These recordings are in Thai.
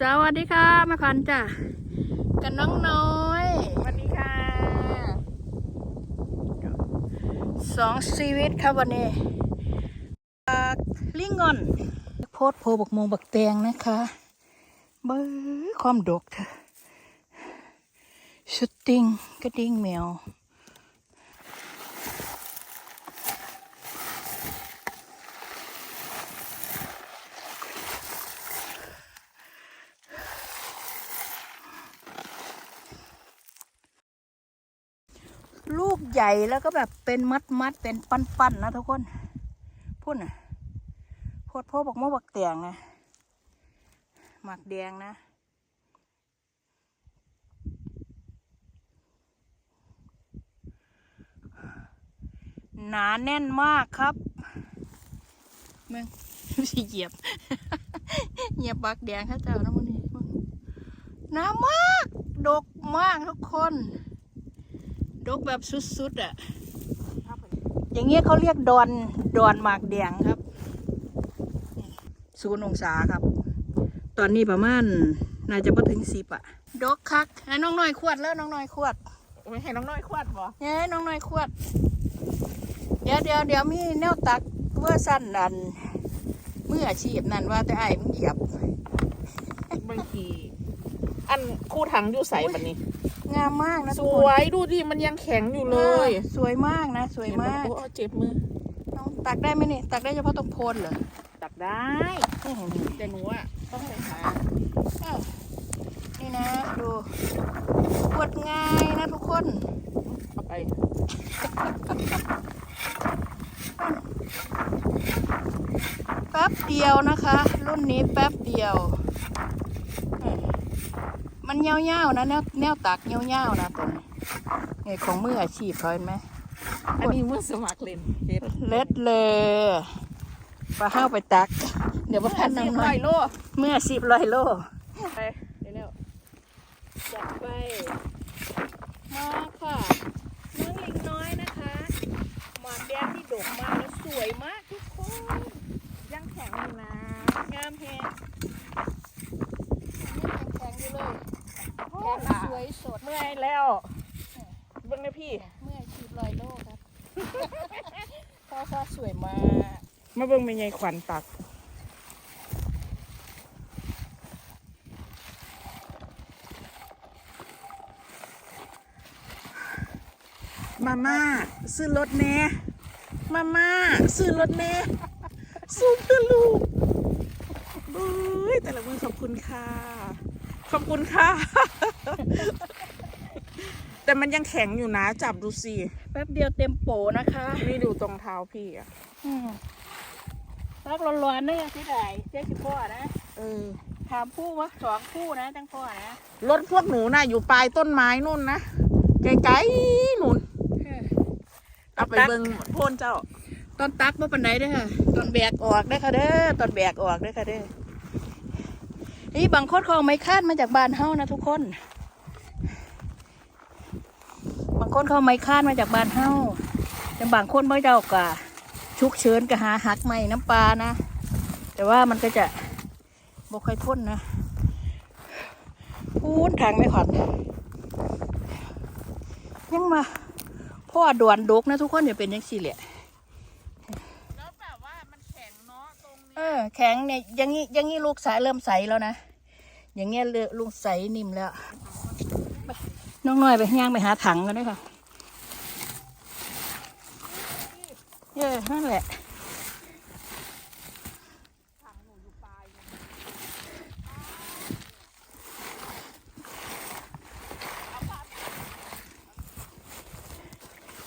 สวัสดีค่ะแม่ขวัญจ้ะกับน้องน้อยสวัสดีค่ะสองชีวิตครับวันนี้ปากลิงงอนโพดโพบักโมงบักแตงนะคะเบ้อความดกเธอชุดติงกระดิ่งแมว ลูก ใหญ่แล้วก็แบบเป็นมัดมัดเป็นปั้นปั้นๆนะทุกคนพูดน่ะโพดโพบอกมะบักแตงนะหมักแดงนะ หนาแน่นมากครับมึงสิเหยียบเหยียบบักแดงข้าเจ้านะมันนี่หนามาก ดกมากทุกคน ดกแบบสุดๆอะ อย่างเงี้ยเขาเรียกดอน ดอนหมากแดงครับ ศูนย์องศาครับ ตอนนี้ประมาณน่าจะพอถึงสิบอะ ดกคักให้น้องน้อยขวดแล้วน้องน้อยขวดไม่ให้น้องน้อยควดบ่เฮ้ยน้องน้อยขวด เดี๋ยวเดี๋ยวเดี๋ยวมีแนวตักเวอร์สั้นนันมืออาชีพนั่นว่าแต่ไอ้มึงเหยียบบางทีอันคู่ถังอยู่ใส่บันนี้ งามมากนะสทุกวคนยดูดิมันยังแข็งอยู่เลยอ่าสวยมากนะ สวยมากโอ้เจ็บมือ น้องตักได้ไหมนี่ตักได้เฉพาะตรงโคนเหรอตักได้นี่เห็นไหมแต่หนูอะต้องไปหาอ้าวนี่นะ ดูกดง่ายนะทุกคนเอาไปแป๊บเดียวนะคะ รุ่นนี้แป๊บเดียวอืม มันเงี้ยวๆนะแนวแนวตักเงี้ยวๆนะตัวนี้นี่ของมืออาชีพเขาเห็นไหมอันนี้มือสมัครเล่นเฮ็ดเล็ดเลยปลาห้าวไปตัก เดี๋ยวมาพันสิบน้ำหน่ร้ออยยโลเมื่อสิบร้อยโลไปเร็วจัดไปมาค่ะน้องลิงน้อยนะคะหมากแดงที่ดกมากและสวยมากทุกคนๆยังแข็งอยู่นะงามแฮงนี่แข็งๆอยู่เลยโอ้แถมค่ะส วยสดเมื่อยแล้วเบิ่งนะพี่ เมื่อชีพลอยโลกครับพ่อฟ้าสวยมากมาเบิ่งเป็นไงขวัญตักมาม่าซื้อรถแน่มาม่าซื้อรถแน่สู้เพื่อลูกเบ้ยแต่ละมือขอบคุณค่ะ ขอบคุณค่ะ แต่มันยังแข็งอยู่นะ จับดูสิแป๊บเดียวเต็มโปนะคะนี่ดูตรงเท้าพี่อะอืมรักร้อนๆเนี่ยที่ไหนเจ๊สิพ่อนะเออถามผู้วะสองผู้นะจังพ่อนะรถพวกหนูน่ะ อยู่ปลายต้นไม้นู่นนะไกลๆนู่นเอาไปเบิ่งโพ่นเจ้า ตอนตักว่าปันไดเด้อค่ะ ตอนแบกออกได้อค่ะเด้อ ตอนแบกออกได้อค่ะเด้อ นี่บางคนเขาเอาไม้คาดมาจากบ้านเฮานะทุกคน บางคนเขาเอาไม้คาดมาจากบ้านเฮาแต่บางคนไม่เจ้ากะชุกเชิญกะหาหักไม้น้ำปลานะ แต่ว่ามันก็จะบกค่อยทนนะพูนทางไม่ขวัญยังมาพ่อด่วนดกนะทุกคนอย่าเป็นยังสี่แหละ แล้วแบบว่ามันแข็งเนาะตรงนี้ เออ แข็งเนี่ยอยังงี้อยังงี้ลูกสายเริ่มใสแล้วนะ อย่างเงี้ยลูกใสนิ่มแล้ว น้องน้อยไปย่างไปหาถังกันด้วยค่ะเยออนั่นแหละ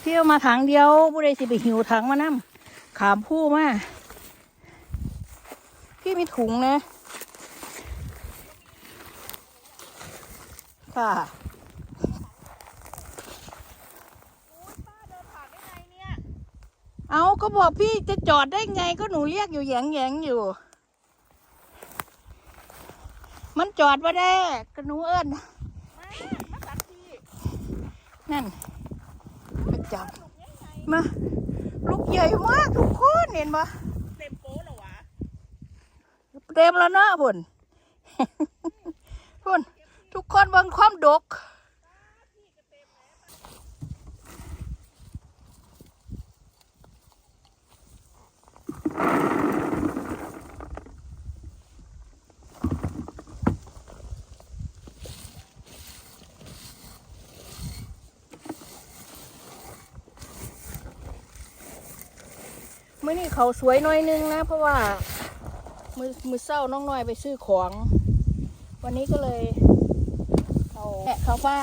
เที่ยวมาถังเดียวผู้ใดสิไปหิวถังมานั่มขามผู้มา พี่มีถุงนะ ค่ะป้าเดินผ่านได้ไงเนี่ยเอาก็บอกพี่จะจอดได้ไงก็หนูเรียกอยู่แหยงแยงๆอยู่ มันจอดมาได้ก็หนูเอิ้นมามาตัดทีนั่นไปจับมา ลูกใหญ่มากทุกคนเห็นปะ เต็มแล้วเนาะพุ่นพุ่นทุกคนเบิ่งความดกเมื่อนี้เขาสวยหน้อยนึงนะ เพราะว่า มือมือเศร้าน้องน้อยไปซื้อของ วันนี้ก็เลยเขาแะเขาฟ้า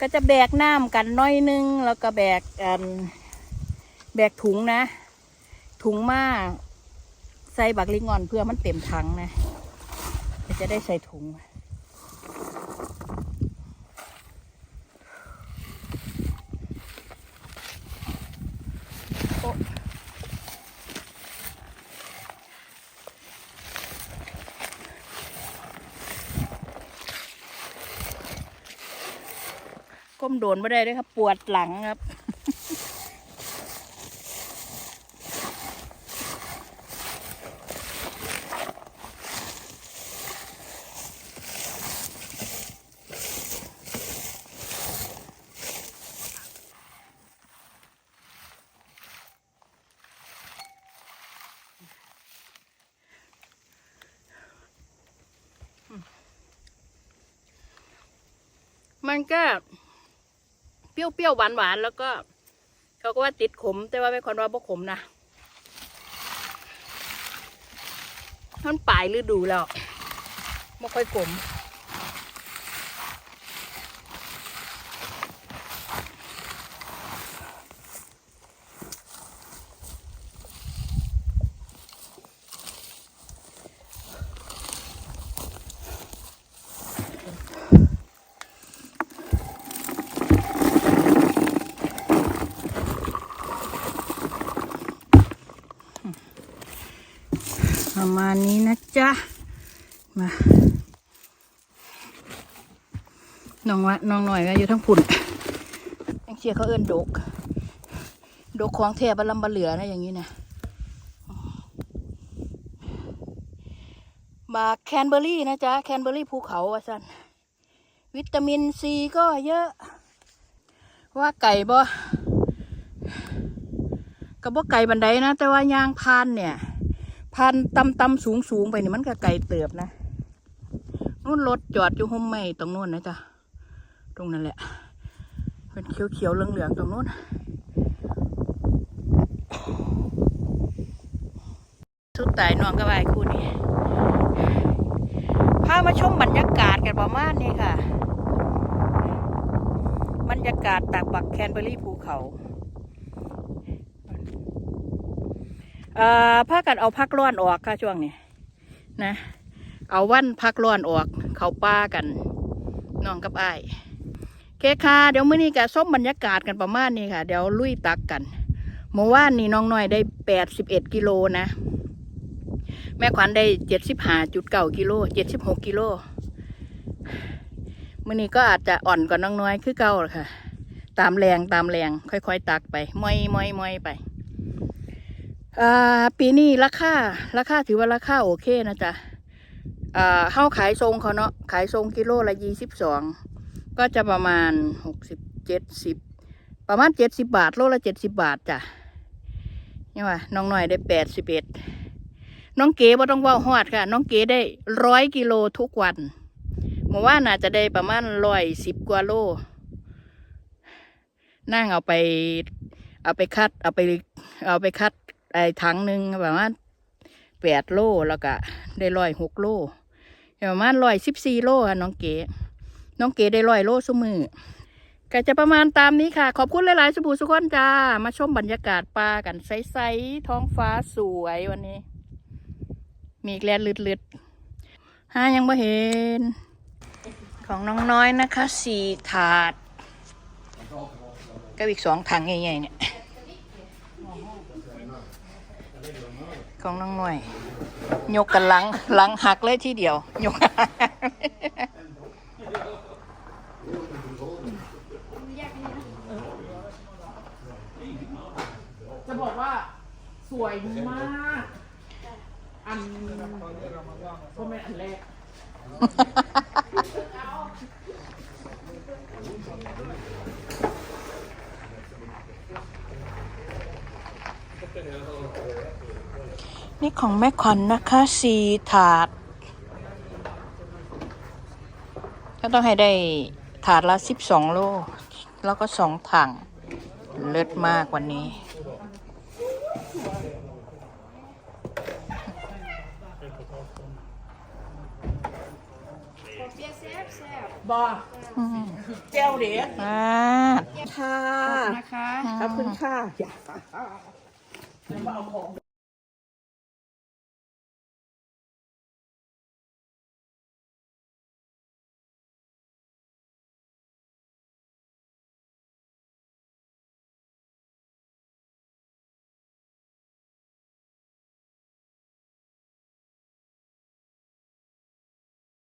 ก็จะแบกน้ำกันน้อยนึง แล้วก็แบกแบกถุงนะ ถุงมาใส่บักลิงอนเพื่อมันเต็มถังนะจะได้ใส่ถุง มโดนไม่ได้ด้วยครับ ปวดหลังครับมันก็ เปรี้ยวๆหวานๆแล้วก็ เขาก็ว่าติดขม แต่ว่าไม่คนว่าบ่ขมนะมันปลายฤดูแล้วไม่ค่อยขม ประมาณนี้นะจ๊ะ มา น้องวะน้องหน่อยก็อยู่ทั้งผุ่นยังเชียร์เขาเอินโดกโดกของแทบลำบะเหลือนะอย่างนี้นะมาแคนเบอร์รี่นะจ๊ะ แคนเบอร์รี่ภูเขาอะสันวิตามินซีก็เยอะ ว่าไก่บ่ก็บ่ไก่บันไดนะ แต่ว่ายางพานเนี่ย พันตำตำสูงสูงๆไปนี่มันก็ไกลเติบนะนู่นรถจอดอยู่ห่มไม้ตรงนู้นนะจ๊ะตรงนั้นแหละเป็นเขียวเขียวๆเหลืองเหลืองๆตรงนู้นสุดตายนองก็ไปคู่นี้พามาชมบรรยากาศกันประมาณนี้ค่ะ บรรยากาศตากบักแคนเบอรี่ภูเขา เอ่อพากันเอาพักร้อนออกค่ะช่วงนี้นะ เอาวันพักร้อนออก เขาป้ากันน้องกับไอ้เคค่ะเดี๋ยวมื้อนี้ก็ส้มบรรยากาศกันประมาณนี้ค่ะ เดี๋ยวลุยตักกันเมื่อวานนี้น้องน้อยได้แปดสิบเอ็ดกิโลนะ แม่ขวัญได้เจ็ดสิบห้าจุดเก้ากิโลเจ็ดสิบหกกิโลมื้อนี้ก็อาจจะอ่อนกว่าน้องน้อยคือเก่าแหละค่ะ ตามแรงตามแรง ค่อยๆ ตักไปมอยมอยมอยไป ปีนี้ราคาราคาถือว่าราคาโอเคนะจ๊ะอ่าเฮาขายทรงเขาเนาะขายทรงกิโลละยี่สิบสองก็จะประมาณหกสิบเจ็ดสิบประมาณเจ็ดสิบบาท โลละเจ็ดสิบบาทจ้ะนี่ว่าน้องหน่อยได้แปดสิบเอ็ดน้องเก๋บ่ต้องว่าฮอดค่ะ น้องเก๋ได้ร้อยกิโลทุกวันเมื่อว่าน่าจะได้ประมาณร้อยสิบกว่าโล นั่งเอาไป เอาไปคัด เอาไปเอาไปคัด ไอ้ถังหนึ่งประมาณแปดโลแล้วก็ได้ร้อยหกโลประมาณร้อยสิบสี่โลค่ะน้องเก๋น้องเก๋ได้ลอยโลสมือก็จะประมาณตามนี้ค่ะ ขอบคุณหลาย ๆสุภูสุขคนจ้า มาชมบรรยากาศปลากันใส ๆ ท้องฟ้าสวยวันนี้ มีแกลนลืดๆหายังไม่เห็น ของน้องน้อยนะคะสี่ถาด ก็อีกสองถังใหญ่ ๆ เนี่ย ของน้องหน่วย ยกกันหลังหลังหักเลยทีเดียวยกจะบอกว่าสวยมาก อันก็ไม่อันแรก นี่ของแม่ขวัญนนะคะสีถาดก็ต้องให้ได้ถาดละสิบสองโล แล้วก็สองถัง เลิศมากวันนี้ บอเจลเด็ดอ่าค่ะนะคะขอบคุณค่ะ อย่าแล้วมาเอาของไป